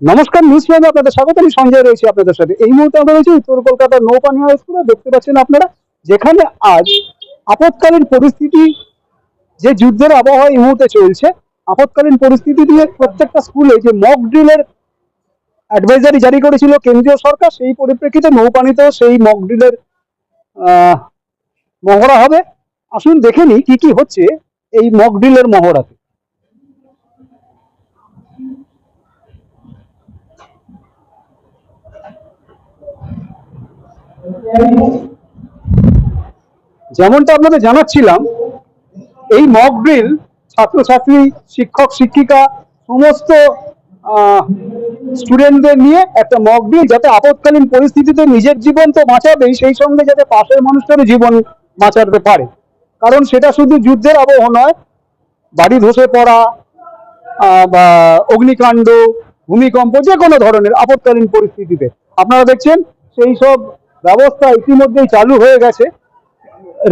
নমস্কার, নিউজ চ্যানেলে আপনাদের স্বাগত, আমি সঞ্জয় রয়েছি আপনাদের সাথে। এই মুহূর্তে আমরা রয়েছি উত্তর কলকাতার নৌপানি হাই স্কুলে। দেখতে পাচ্ছেন আপনারা, যেখানে আজ আপৎকালীন পরিস্থিতি, যে যুদ্ধের আবহাওয়া এই মুহূর্তে চলছে, আপৎকালীন পরিস্থিতি দিয়ে প্রত্যেকটা স্কুলে যে মক ড্রিলের অ্যাডভাইজারি জারি করেছিল কেন্দ্রীয় সরকার, সেই পরিপ্রেক্ষিতে নৌপানিতেও সেই মক ড্রিলের মহড়া হবে। আসুন দেখে কি কি হচ্ছে এই মক ড্রিলের মহড়াতে। যেমনটা আপনাদের জানাচ্ছিলাম, এই মক ড্রিল ছাত্রছাত্রী, শিক্ষক, শিক্ষিকা, সমস্ত স্টুডেন্টদের নিয়ে একটা মক ড্রিল যাতে আপৎকালীন পরিস্থিতিতে নিজের জীবন তো বাঁচাবেই, সেই সঙ্গে যাতে পাশের মানুষটারও জীবন বাঁচাতে পারে। কারণ সেটা শুধু যুদ্ধের আবহ নয়, বাড়ি ধসে পড়া বা অগ্নিকাণ্ড, ভূমিকম্প যে কোনো ধরনের আপৎকালীন পরিস্থিতিতে। আপনারা দেখছেন, সেই সব ব্যবস্থা ইতিমধ্যেই চালু হয়ে গেছে।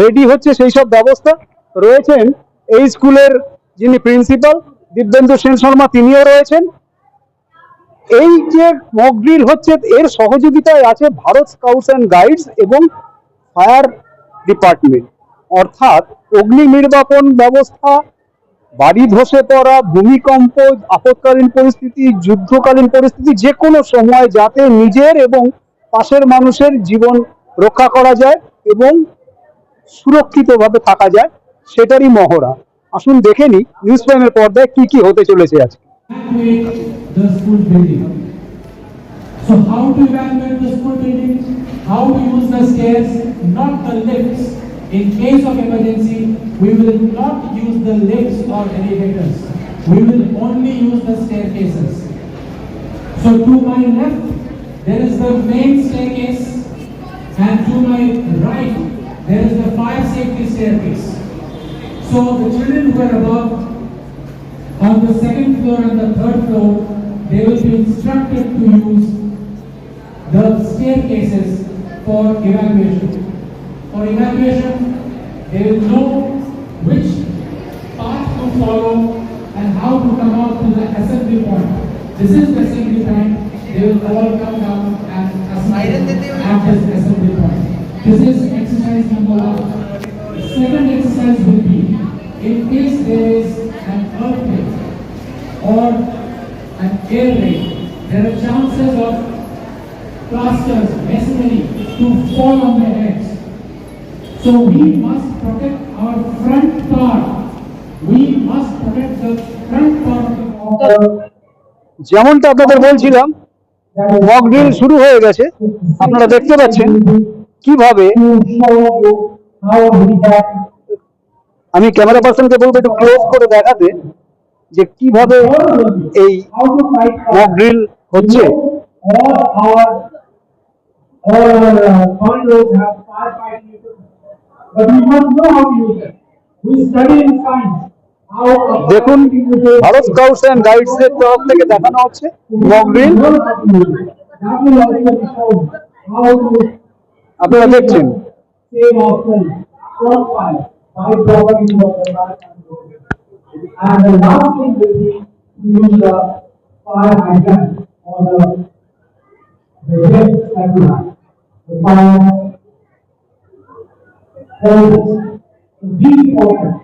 রেডি হচ্ছে সেই সব ব্যবস্থা। রয়েছেন এই স্কুলের যিনি প্রিন্সিপাল দিব্যেন্দু সেন শর্মা, তিনিও রয়েছেন। এই যে মক ড্রিল হচ্ছে, এর সহযোগিতায় আছে ভারত স্কাউটস অ্যান্ড গাইডস এবং ফায়ার ডিপার্টমেন্ট অর্থাৎ অগ্নি নির্বাপন ব্যবস্থা, বাড়ি ধসে পড়া, ভূমিকম্প, আপৎকালীন পরিস্থিতি, যুদ্ধকালীন পরিস্থিতি, যে কোনো সময় যাতে নিজের এবং পাশের মানুষের জীবন রক্ষা করা যায় এবং সুরক্ষিতভাবে থাকা যায় সেটারই মহড়া আসুন দেখে নি নিউজ প্রাইমের পর্দায় কি কি হতে চলেছে আজকে. So how to evacuate the school building? How to use the stairs, not the lifts. In case of emergency, we will not use the lifts or elevators. We will only use the staircases. So to my left, there is the main staircase and to my right, there is the fire safety staircase. So the children who are above on the second floor and the third floor, they will be instructed to use the staircases for evacuation. For evacuation, they will know which path to follow and how to come out to the assembly point. This is the assembly point, they will all come down and assemble at this assembly point. This is exercise number one. The second exercise will be, in case there is an earthquake or an air raid, there are chances of plasters, masonry to fall on their heads. So we must protect our front part. We must protect the front part of the যেমনটা আপনাদের বলছিলাম mock drill শুরু হয়ে গেছে। আপনারা দেখতে পাচ্ছেন কীভাবে আমি ক্যামেরা পার্সনকে বলব একটু ক্লোজ করে দেখাতে যে কীভাবে এই মক ড্রিল হচ্ছে দেখুন ভারত স্কাউটস অ্যান্ড গাইডস এর তরফ থেকে দেখানো হচ্ছে mock drill know how to use it. That will also be shown how to আপনারা দেখছেন the fire the the fire the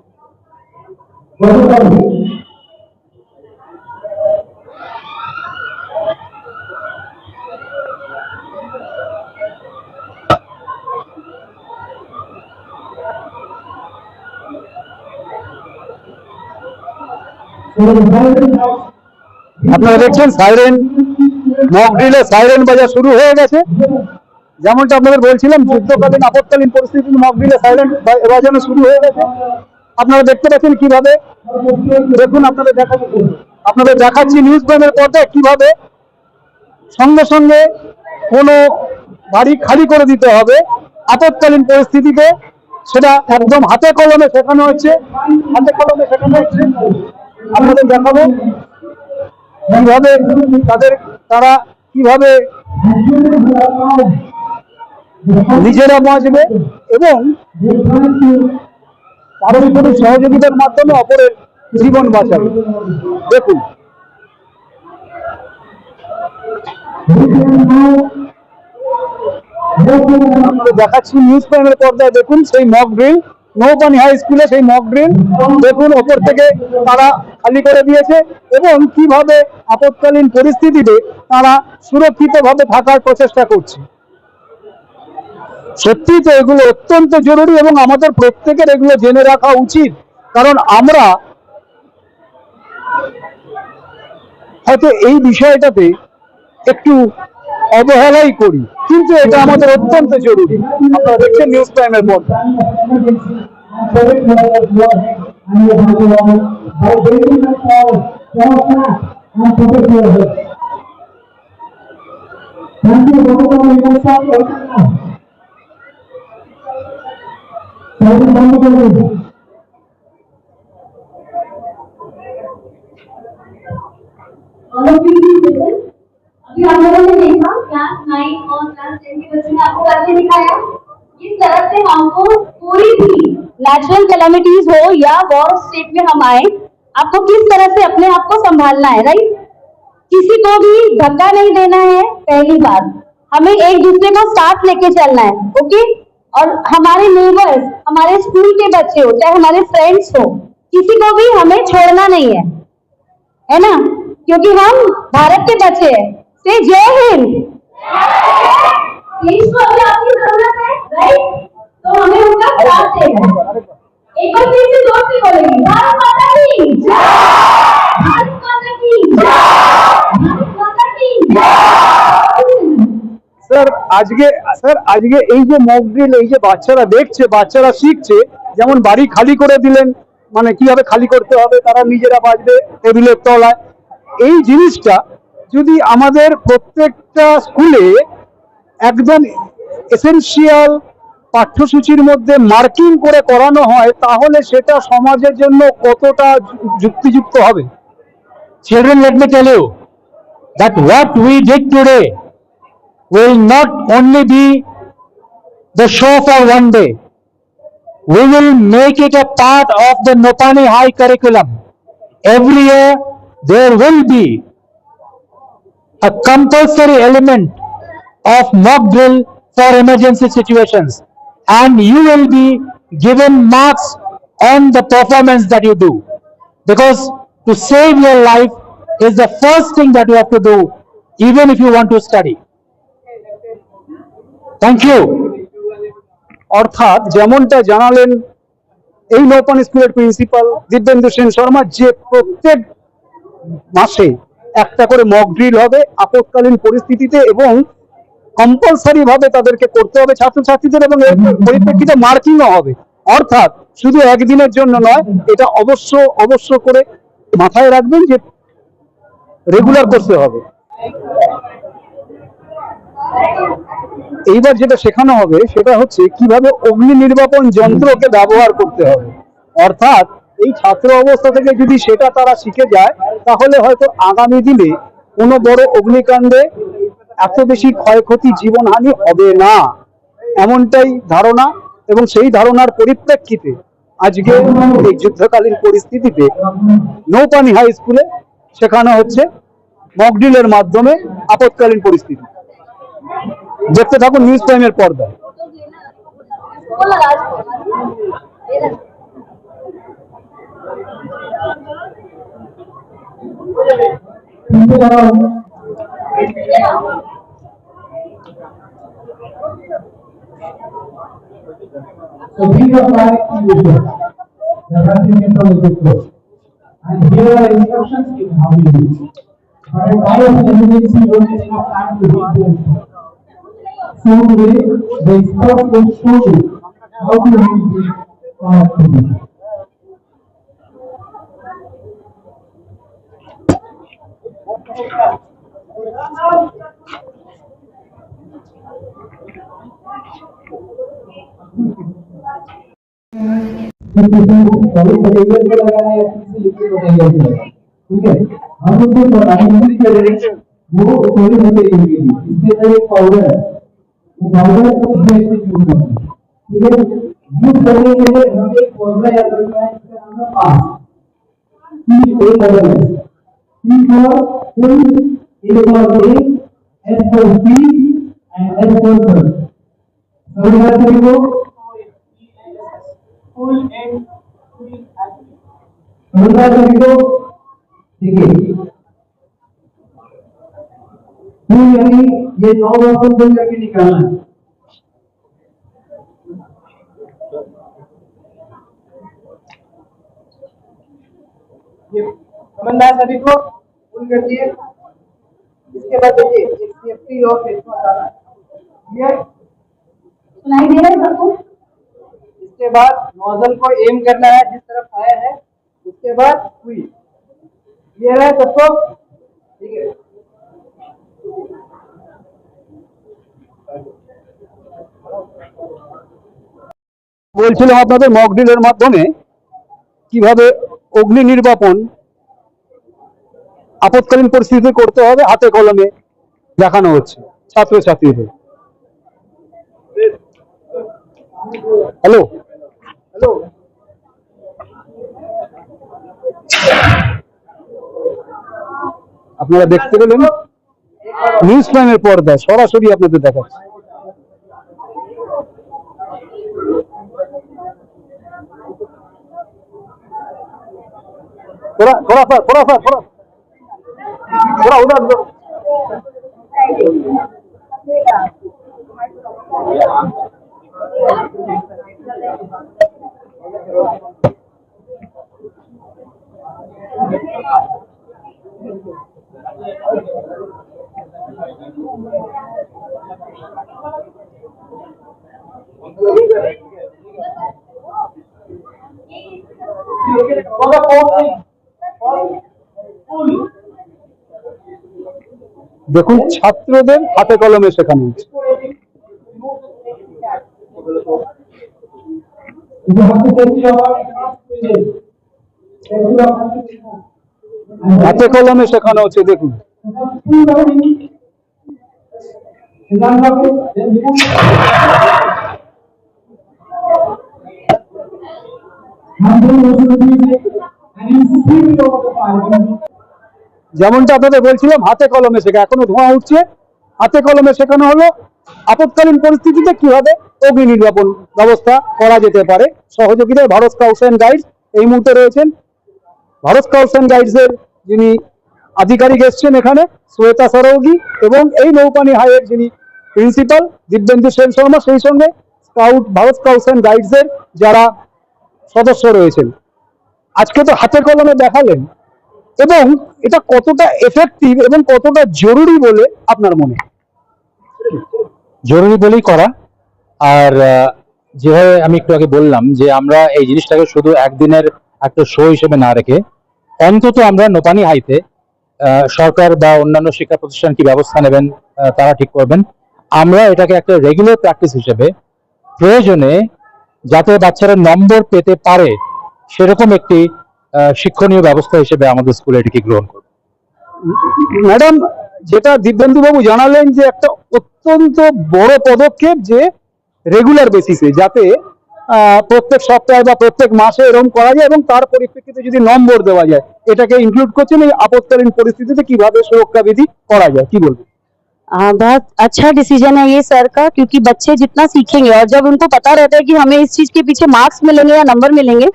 আপনারা দেখছেন সাইরেন মক ড্রিলে সাইরেন বাজা শুরু হয়ে গেছে। যেমনটা আপনাদের বলছিলাম, যুদ্ধকালীন আপৎকালীন পরিস্থিতিতে মক ড্রিলে সাইরেন বাজানো শুরু হয়ে গেছে। আপনারা দেখতে পাচ্ছেন কীভাবে। দেখুন, আপনাদের দেখা আপনাদের দেখাচ্ছি নিউজ প্যানের পর্দায় কীভাবে সঙ্গে সঙ্গে কোনো বাড়ি খালি করে দিতে হবে। আপৎকালীন পরিস্থিতিতে সেটা একদম হাতে কলমে শেখানো হচ্ছে হাতে কলমে শেখানো হচ্ছে আপনাদের দেখাবো কীভাবে তাদের তারা কীভাবে নিজেরা বাঁচবে এবং পারস্পরিক সহযোগিতার মাধ্যমে অপরের জীবন বাঁচাবে। দেখুন। দেখাচ্ছি নিউজ প্রাইমের পর্দায়। দেখুন, সেই মক ড্রিল নৌপানি হাই স্কুলে সেই মক ড্রিল দেখুন, ওপর থেকে তারা খালি করে দিয়েছে এবং কীভাবে আপৎকালীন পরিস্থিতিতে তারা সুরক্ষিতভাবে থাকার প্রচেষ্টা করছে। সত্যি তো এগুলো অত্যন্ত জরুরি এবং আমাদের প্রত্যেকের এগুলো জেনে রাখা উচিত। কারণ আমরা হয়তো এই বিষয়টাতে একটু অবহেলাই করি কিন্তু এটা আমাদের অত্যন্ত জরুরি। আপনারা দেখছেন নিউজ টাইমের পর। Thank you, you please listen. अभी लोगों ने देखा क्लास नाइन और क्लास टेन के बच्चों ने आपको करके दिखाया किस तरह से हमको कोई भी नेचुरल कैलामिटीज हो या वॉर स्टेट में हम आए, आपको किस तरह से अपने आप को संभालना है राइट किसी को भी धक्का नहीं देना है, पहली बात हमें एक दूसरे को साथ लेके चलना है ओके और हमारे नेबर्स हमारे स्कूल के बच्चे हो चाहे हमारे फ्रेंड्स हो किसी को भी हमें छोड़ना नहीं है। है ना? क्योंकि हम भारत के बच्चे हैं। से जय हिंद अभी आपकी ज़रूरत है राइट तो हमें उनका साथ देना एक बार फिर से ज़ोर से बोलेंगे। भारत माता की। जय भारत माता की। जय भारत माता की। जय আজকে স্যার আজকে এই যে মক ড্রিল এই যে বাচ্চারা দেখছে বাচ্চারা শিখছে যেমন বাড়ি খালি করে দিলেন মানে কীভাবে খালি করতে হবে তারা নিজেরা বাজবে টেবিলের তলায়। এই জিনিসটা যদি আমাদের প্রত্যেকটা স্কুলে একদম এসেনশিয়াল পাঠ্যসূচির মধ্যে মার্কিং করে করানো হয় তাহলে সেটা সমাজের জন্য কতটা যুক্তিযুক্ত হবে? Children, let me tell you that what we did will not only be the show for one day. We will make it a part of the Nopani High curriculum. Every year, there will be a compulsory element of mock drill for emergency situations. And you will be given marks on the performance that you do. Because to save your life is the first thing that you have to do, even if you want to study. Thank you অর্থাৎ যেমনটা জানালেন এই নৌপান স্কুলের principal Dibyendu Sen Sharma, যে প্রত্যেক মাসে একটা করে মক ড্রিল হবে আপৎকালীন পরিস্থিতিতে এবং কম্পালসারি ভাবে তাদেরকে করতে হবে ছাত্রছাত্রীদের এবং এর পরিপ্রেক্ষিতে মার্কিংও হবে। অর্থাৎ শুধু একদিনের জন্য নয়, এটা অবশ্য অবশ্য করে মাথায় রাখবেন যে রেগুলার করতে হবে। এইবার যেটা শেখানো হবে সেটা হচ্ছে কীভাবে অগ্নি নির্বাপন যন্ত্রকে ব্যবহার করতে হবে। অর্থাৎ এই ছাত্র অবস্থা থেকে যদি সেটা তারা শিখে যায়, তাহলে হয়তো আগামী দিনে কোনো বড় অগ্নিকাণ্ডে এত বেশি ক্ষয়ক্ষতি জীবনহানি হবে না। এমনটাই ধারণা এবং সেই ধারণার পরিপ্রেক্ষিতে আজকে এই যুদ্ধকালীন পরিস্থিতিতে নৌপানি হাই স্কুলে শেখানো হচ্ছে মকডিলের মাধ্যমে আপৎকালীন পরিস্থিতি। দেখতে থাকুন নিউজ টাইমের পর্দা And here are instructions in how we do it. For a bias, the agency will take up time to be So today, the expert will show you how to make this uh, activity. ठीक है हम उसको बनाएँगे वो solid material के लिए इसके अंदर एक पाउडर है नॉर्मल को बेसिक यूज़ करना ठीक है? यूज़ करने के लिए हमें एक फॉर्मूला याद रखना है जिसका नाम है pass P A double S P for full A for A S for B and S for sir समझ में आता फुल एंड फुल समझ में आता देखिए यानी ये नौ ऑप्शन फिल करके निकालना है। ये समझ में आया सभी को फुल कर दिए इसके बाद देखिए सेफ्टी और सुनाई दे रहा है सबको इसके बाद नोजल को एम करना है जिस तरफ़ फायर है उसके बाद हुई क्लियर है सबको ठीक है? বলছিলাম আপনাদের মক ড্রিলের মাধ্যমে কীভাবে অগ্নি নির্বাপন আপৎকালীন পরিস্থিতিতে করতে হবে হাতে কলমে দেখানো হচ্ছে ছাত্রছাত্রীদের। হ্যালো হ্যালো আপনারা দেখতে পেলেন? নিউজ টাইমের পর্দায় সরাসরি আপনাদের দেখাচ্ছে थोड़ा थोड़ा सा थोड़ा सा थोड़ा थोड़ा उधर उधर দেখুন ছাত্রদের হাতে কলমে শেখানো হচ্ছে। হাতে কলমে শেখানো হচ্ছে দেখুন। আমি যেমনটা আপনাদের বলছিলাম, হাতে কলমে শেখা। এখনও ধোঁয়া উঠছে, হাতে কলমে শেখানো হলো। আপৎকালীন পরিস্থিতিতে কীভাবে অগ্নি নির্বাপন ব্যবস্থা করা যেতে পারে? সহযোগিতায় ভারত স্কাউটস অ্যান্ড গাইডস এই মুহূর্তে রয়েছেন। ভারত স্কাউটস অ্যান্ড গাইডস এর যিনি আধিকারিক এসছেন এখানে, শ্বেতা সরৌগি এবং এই নৌপানি হাইয়ের যিনি প্রিন্সিপাল দিব্যেন্দু সেন শর্মা, সেই সঙ্গে scout, Bharat scouts and guides এর যারা সদস্য রয়েছেন। আজকে তো হাতে কলমে দেখালেন। এবং এটা কতটা এফেক্টিভ এবং কতটা জরুরি বলে আপনার মনে? জরুরি বলেই করা। আর যেভাবে আমি একটু আগে বললাম যে আমরা এই জিনিসটাকে শুধু একদিনের একটা শো হিসেবে না রেখে অন্তত আমরা নোপানি হাইতে সরকার বা অন্যান্য শিক্ষা প্রতিষ্ঠান কি ব্যবস্থা নেবেন তারা ঠিক করবেন। আমরা এটাকে একটা রেগুলার প্র্যাকটিস হিসেবে প্রয়োজনে যাতে বাচ্চারা নম্বর পেতে পারে, সেরকম একটি শিক্ষণীয় ব্যবস্থা হিসেবে আমাদের স্কুলে এটিকে গ্রহণ করবে ম্যাডাম যেটা দিব্যেন্দু বাবু জানালেন যে একটা অত্যন্ত বড় পদক্ষেপ যে রেগুলার বেসিসে যাতে আহ, প্রত্যেক সপ্তাহে বা প্রত্যেক মাসে এরকম করা যায় এবং তার পরিপ্রেক্ষিতে যদি নম্বর দেওয়া যায় এটাকে ইনক্লুড করছেন এই আপৎকালীন পরিস্থিতিতে কিভাবে সুরক্ষা বিধি করা যায় কি বলবেন हाँ बहुत अच्छा डिसीजन है ये सर का क्योंकि बच्चे जितना सीखेंगे और जब उनको पता रहता है कि हमें इस चीज के पीछे मार्क्स मिलेंगे या नंबर मिलेंगे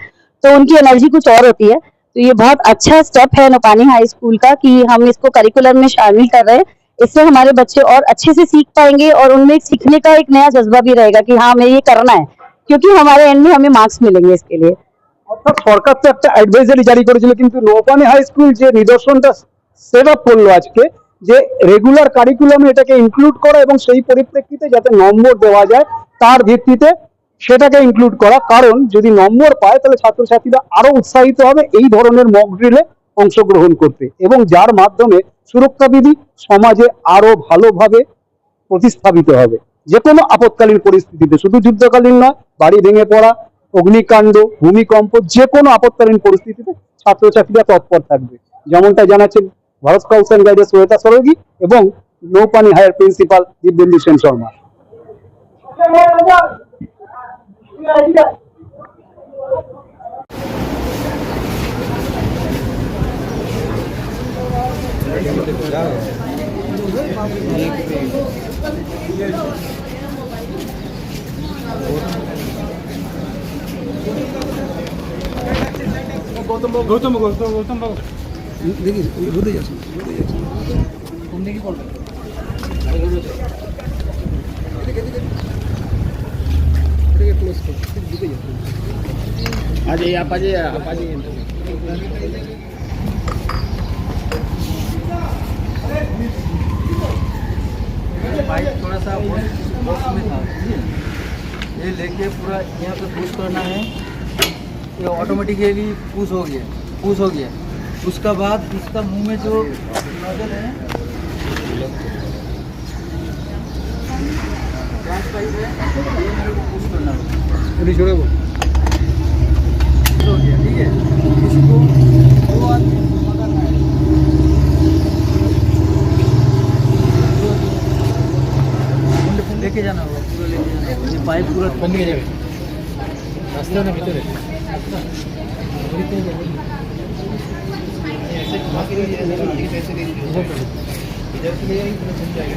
तो उनकी एनर्जी कुछ और होती है तो ये बहुत अच्छा स्टेप है नोपानी हाई स्कूल का कि हम इसको करिकुलम में शामिल कर रहे हैं इससे हमारे बच्चे और अच्छे से सीख पाएंगे और उनमें एक सीखने का एक नया जज्बा भी रहेगा कि हाँ हमें ये करना है क्योंकि हमारे एंड में हमें मार्क्स मिलेंगे इसके लिए অর্থাৎ সরকার তো একটা অ্যাডভাইজারি জারি করেছিল কিন্তু নৌপানি হাই স্কুল যে নিদর্শনটা সেট আপ করলো আজকে যে রেগুলার কারিকুলামে এটাকে ইনক্লুড করা এবং সেই পরিপ্রেক্ষিতে যাতে নম্বর দেওয়া যায় তার ভিত্তিতে সেটাকে ইনক্লুড করা। কারণ যদি নম্বর পায়, তাহলে ছাত্রছাত্রীরা আরও উৎসাহিত হবে এই ধরনের মক ড্রিলে অংশগ্রহণ করতে। এবং যার মাধ্যমে সুরক্ষা বিধি সমাজে আরও ভালোভাবে প্রতিস্থাপিত হবে। যে কোনো আপৎকালীন পরিস্থিতিতে, শুধু যুদ্ধকালীন নয়, বাড়ি ভেঙে পড়া, অগ্নিকাণ্ড, ভূমিকম্প যে কোনো আপৎকালীন পরিস্থিতিতে ছাত্রছাত্রীরা তৎপর থাকবে। যেমনটা জানাচ্ছেন ভারত স্কাউটস অ্যান্ড গাইডের শ্বেতা সরোগী এবং নৌপানি হায়ার প্রিন্সিপাল দিব্যেন্দু সেন শর্মা। গৌতম গৌতম গৌতম দেখি বোধ যাচ্ছে বোধ যাচ্ছে কোন দিকে পড়বে पाइप थोड़ा सा बॉक्स में था। ये लेके पूरा यहाँ पे पुश करना है। ये ऑटोमेटिकली पुश हो गया पुश हो गया। उसका बाद इसका मुँह में जो नज़र है ठीक है लेके जाना होगा पाइप पूरा बंद कर रास्ते में भीतर है। इधर से ले जाएँगे जाएगा।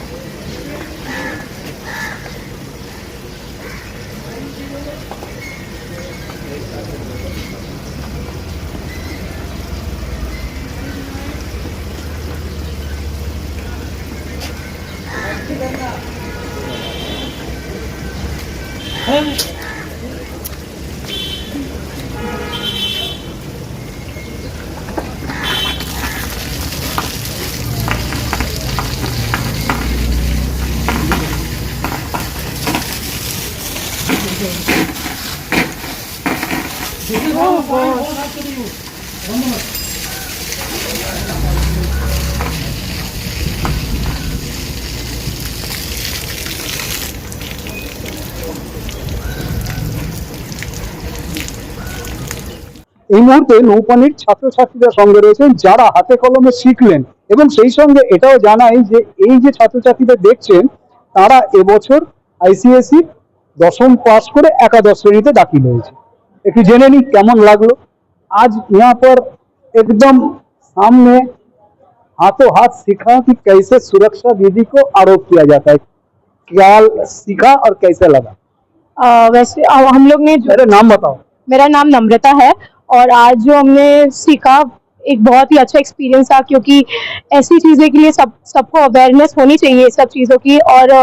এই মুহূর্তে নৌপানির ছাত্রছাত্রীরা সঙ্গে রয়েছেন যারা হাতে কলমে শিখলেন এবং সেই সঙ্গে এটাও জানাই যে এই যে ছাত্রছাত্রীদের দেখছেন তারা এবছর আইসিএসসি দশম পাস করে একাদশ শ্রেণীতে দাখিল হয়েছে একটু জেনে নিই কেমন লাগলো आज यहाँ पर एकदम सामने हाथों हाथ सीखा कि कैसे सुरक्षा विधि को आरोप किया जाता है क्या सीखा और कैसे लगा अ, वैसे अ, हम लोग ने जो मेरे नाम बताओ मेरा नाम नम्रता है और आज जो हमने सीखा, एक बहुत ही अच्छा एक्सपीरियंस था, क्योंकि ऐसी चीज़ें के लिए सब, सबको अवेयरनेस होनी चाहिए सब चीज़ों की। और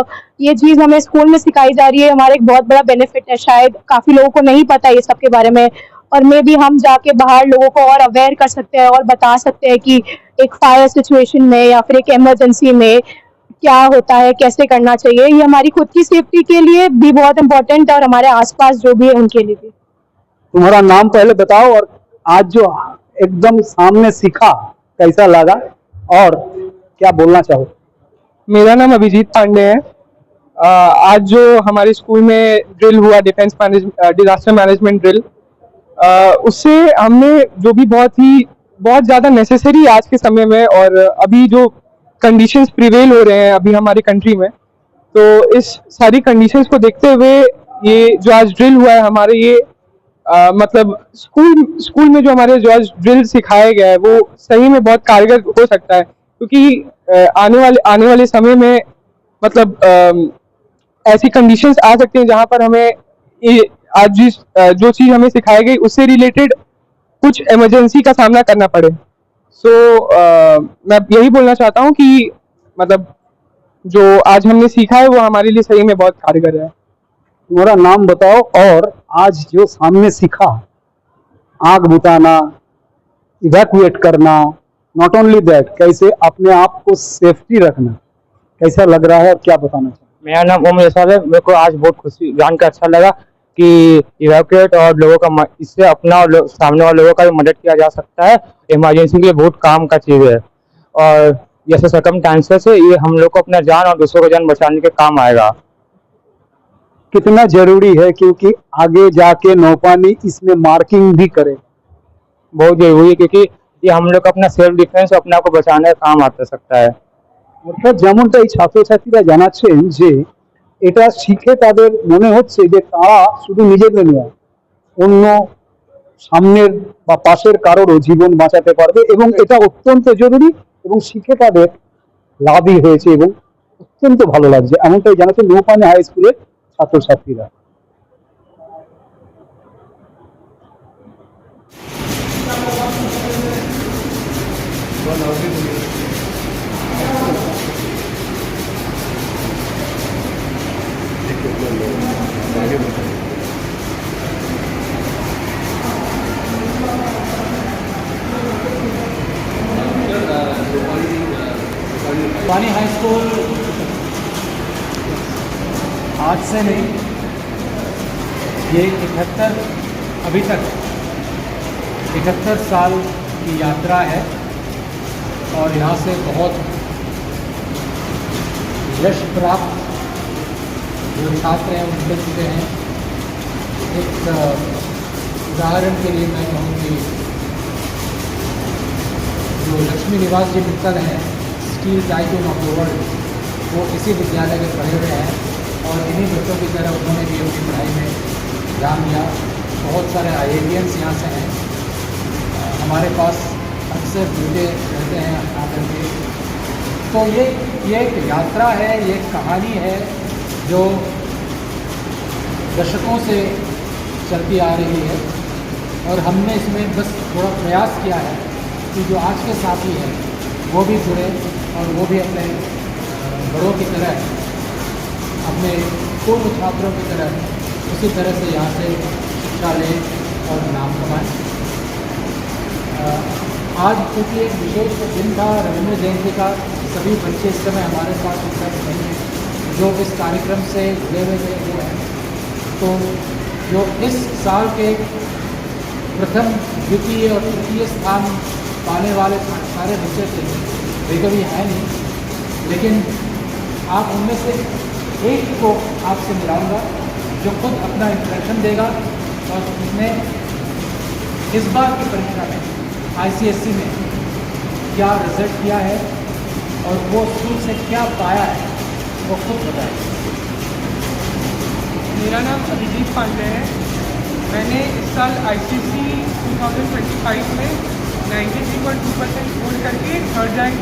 ये चीज़ हमें स्कूल में सिखाई जा रही है, हमारा एक बहुत बड़ा बेनिफिट है शायद, काफ़ी लोगों को नहीं पता ये सब के बारे में। और मे भी हम जाके बाहर लोगों को और अवेयर कर सकते हैं और बता सकते हैं कि एक फायर सिचुएशन में या फिर एक इमरजेंसी में क्या होता है, कैसे करना चाहिए। ये हमारी खुद की सेफ्टी के लिए भी बहुत इम्पोर्टेंट है और हमारे आसपास जो भी है उनके लिए भी। तुम्हारा नाम पहले बताओ और आज जो एकदम सामने सीखा कैसा लगा और क्या बोलना चाहो? मेरा नाम अभिजीत पांडे है। आज जो हमारे स्कूल में ड्रिल हुआ, डिफेंस डिजास्टर मैनेजमेंट ड्रिल उससे हमने जो भी बहुत ही, बहुत ज़्यादा नेसेसरी आज के समय में और अभी जो कंडीशंस प्रिवेल हो रहे हैं अभी हमारी कंट्री में तो इस सारी कंडीशंस को देखते हुए ये जो आज ड्रिल हुआ है हमारे, ये अ, मतलब स्कूल स्कूल में जो हमारे जो आज ड्रिल सिखाया गया है वो सही में बहुत कारगर हो सकता है। क्योंकि आने वाले आने वाले समय में मतलब अम, ऐसी कंडीशंस आ सकती हैं जहाँ पर हमें ये आज जिस जो चीज़ हमें सिखाई गई उससे रिलेटेड कुछ इमरजेंसी का सामना करना पड़े। सो so, मैं यही बोलना चाहता हूँ कि मतलब जो आज हमने सीखा है वो हमारे लिए सही में बहुत कारगर है। मेरा नाम बताओ और आज जो सामने सीखा, आग बुताना इवैक्यूएट करना नॉट ओनली दैट कैसे अपने आप को सेफ्टी रखना, कैसा लग रहा है और क्या बताना चाहते मेरा नाम ओम यशवाल है, मेरे को आज बहुत खुशी जानकर अच्छा लगा कि इवैक्यूएट और लोगों का इससे अपना और सामने वाले लोगों का भी मदद किया जा सकता है। इमरजेंसी के लिए बहुत काम का चीज़ है। और जैसे सकम है, ये हम लोग को अपना जान और दूसरों को जान बचाने के काम आएगा। कितना जरूरी है क्योंकि आगे जाके नौपानी इसमें मार्किंग भी करे बहुत जरूरी है क्योंकि ये हम लोग का अपना सेल्फ डिफेंस और अपने आप को बचाने का काम आ सकता है অর্থাৎ যেমনটা এই ছাত্রছাত্রীরা জানাচ্ছেন যে এটা শিখে তাদের মনে হচ্ছে যে তারা শুধু নিজেদের নয় অন্য সামনের বা পাশের কারোরও জীবন বাঁচাতে পারবে এবং এটা অত্যন্ত জরুরি এবং শিখে তাদের লাভই হয়েছে এবং অত্যন্ত ভালো লাগছে এমনটাই জানাচ্ছে নৌপানি হাই স্কুলের ছাত্রছাত্রীরা पानी हाई स्कूल आज से नहीं। ये इकहत्तर अभी तक, इकहत्तर साल की यात्रा है और यहाँ से बहुत यश प्राप्त जो छात्र हैं, उनके चुके हैं। एक उदाहरण के लिए मैं कहूँ कि जो लक्ष्मी निवास जी मित्तल हैं, steel tycoon of the world वो इसी विद्यालय के पढ़े हुए हैं। और इन्हीं बच्चों की तरह उन्होंने भी अपनी पढ़ाई में ध्यान दिया बहुत सारे आई यहाँ से हैं। हमारे पास अक्सर जुड़े रहते हैं आकर के तो ये ये एक यात्रा है, ये एक कहानी है जो दशकों से चलती आ रही है और हमने इसमें बस थोड़ा प्रयास किया है कि जो आज के साथी हैं, वो भी जुड़े और वो भी अपने बड़ों की तरह अपने पूर्व छात्रों की तरह उसी तरह से यहाँ से शिक्षा लें और नाम कमाएँ। आज क्योंकि एक विशेष दिन था, रविंद्र जयंती का, सभी बच्चे इस समय हमारे पास उपलब्ध नहीं हैं, जो इस कार्यक्रम से जुड़े हुए थे, वो हैं। तो जो इस साल के प्रथम द्वितीय और तृतीय स्थान पाने वाले सारे बच्चे थे, वे कभी हैं नहीं। लेकिन आप उनमें से एक को आपसे मिलाऊँगा, जो खुद अपना इंट्रैक्शन देगा और उसने इस बार की परीक्षा में आईसीएसई में क्या रिज़ल्ट किया है और वो स्कूल से क्या पाया है, वो खुद बताए। मेरा नाम अभिजीत पांडे है। मैंने इस साल I C C two thousand twenty five में ninety three point two percent score करके थर्ड रैंक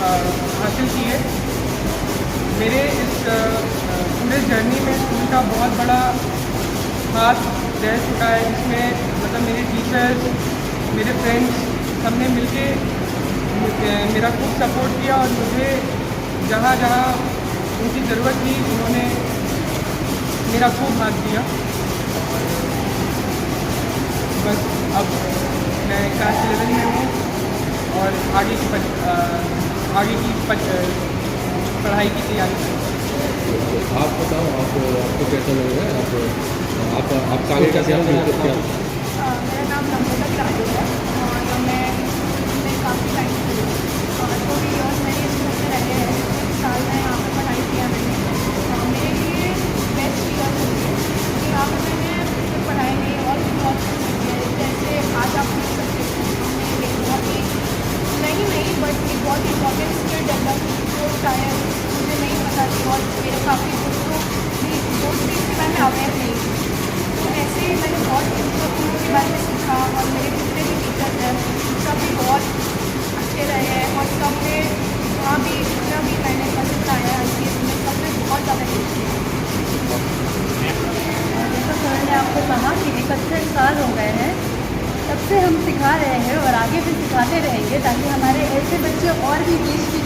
हासिल की है। मेरे इस पूरे जर्नी में स्कूल का बहुत बड़ा हाथ रह चुका है जिसमें मतलब मेरे टीचर्स मेरे फ्रेंड्स सबने मिलके मेरा खूब सपोर्ट किया और मुझे जहाँ जहाँ उनकी ज़रूरत थी उन्होंने मेरा खूब हाथ दिया। बस अब मैं क्लास इलेवन में हूँ और आगे की अ, आगे की अ, पढ़ाई की तैयारी हूँ। आप बताओ आप आपको कैसा लग रहा है? आप आप आपका आगे का क्या क्या मेरा नाम नम्रता राजू है और मैं मैं काफ़ी टाइम से टू ईयर्स मैंने इस स्कूल में रहे हैं। साल में यहाँ पर पढ़ाई किया मैंने मेरे लिए बेस्ट ईयर होगी क्योंकि यहाँ पर मैंने पढ़ाई नहीं और भी बहुत कुछ सीखा है। जैसे आज आप देख सकते हो हमने एक बहुत ही नहीं नहीं बट एक बहुत ही इंपॉर्टेंट स्किल डेवलप की जो शायद मुझे नहीं पता थी और मेरे काफ़ी दोस्तों भी दोस्त भी इसके बारे में अवेयर नहीं। थे तो ऐसे ही मैंने बहुत कुछ बार में सीखा और मेरे जितने भी टीचर हैं, सब भी बहुत अच्छे रहे हैं और सबने वहाँ भी जितना भी मैंने पसंद लाया है चीज़ में सबने बहुत ज़्यादा हेल्प किया जैसा सर ने आपको कहा कि इकहत्तर साल हो गए हैं, तब से हम सिखा रहे हैं और आगे भी सिखाते रहेंगे ताकि हमारे ऐसे बच्चे और भी देश के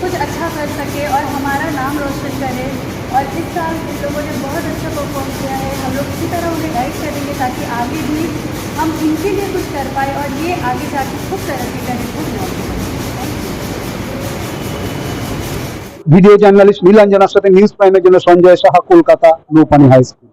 कुछ अच्छा कर सके और हमारा नाम रोशन करें और इस साल इन लोगों ने बहुत अच्छा परफॉर्म किया है हम लोग इसी तरह उन्हें गाइड करेंगे ताकि आगे भी हम इनके लिए कुछ कर पाए और ये आगे जाके खूब तरक्की करें खूब नाम करें ভিডিও জার্নালিস্ট নীলাঞ্জনার সাথে নিউজ প্রাইমের জন্য সঞ্জয় সাহা কলকাতা নৌপানি হাই স্কুল